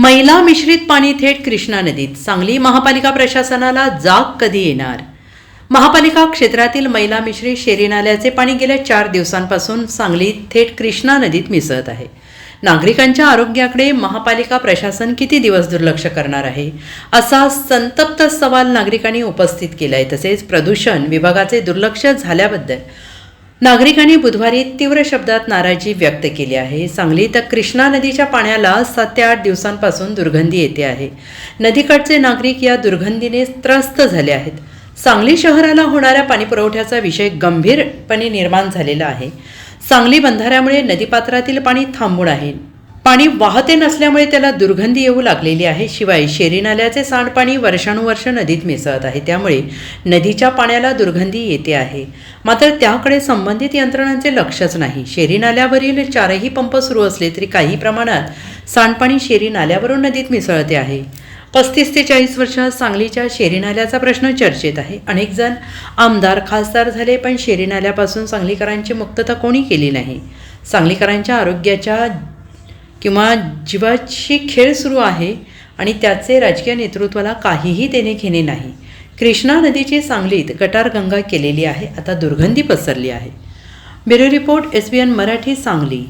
मैला मिश्रित पाणी थेट कृष्णा नदीत. सांगली महापालिका प्रशासनाला जाग कधी येणार? महापालिका क्षेत्रातील मैला मिश्रित शेरी नाल्याचे पाणी गेल्या चार दिवसांपासून सांगलीत थेट कृष्णा नदीत मिसळत आहे. नागरिकांच्या आरोग्याकडे महापालिका प्रशासन किती दिवस दुर्लक्ष करणार आहे? असा संतप्त सवाल नागरिकांनी उपस्थित केला आहे तसेच प्रदूषण विभागाचे दुर्लक्ष झाल्याबद्दल नागरिकांनी बुधवारी तीव्र शब्दात नाराजी व्यक्त केली आहे. सांगलीत कृष्णा नदीच्या पाण्याला सात ते आठ दिवसांपासून दुर्गंधी येते आहे. नदीकाठचे नागरिक या दुर्गंधीने त्रस्त झाले आहेत. सांगली शहराला होणाऱ्या पाणीपुरवठ्याचा विषय गंभीरपणे निर्माण झालेला आहे. सांगली बंधाऱ्यामुळे नदीपात्रातील पाणी थांबून आहे. पाणी वाहते नसल्यामुळे त्याला दुर्गंधी येऊ लागलेली आहे. शिवाय शेरी नाल्याचे सांडपाणी वर्षानुवर्ष नदीत मिसळत आहे. त्यामुळे नदीच्या पाण्याला दुर्गंधी येते आहे. मात्र त्याकडे संबंधित यंत्रणांचे लक्षच नाही. शेरी नाल्यावरील चारही पंप सुरू असले तरी काही प्रमाणात सांडपाणी शेरी नाल्यावरून नदीत मिसळते आहे. पस्तीस ते चाळीस वर्षात सांगलीच्या शेरी नाल्याचा प्रश्न चर्चेत आहे. अनेक जण आमदार खासदार झाले पण शेरी नाल्यापासून सांगलीकरांची मुक्तता कोणी केली नाही? सांगलीकरांच्या आरोग्याच्या किंवा जीवाची खेळ सुरू आहे आणि त्याचे राजकीय नेतृत्वाला काहीही देणे घेणे नाही. कृष्णा नदीची सांगलीत गटारगंगा केलेली आहे आता दुर्गंधी पसरली आहे. Bureau report S B N Marathi Sangli.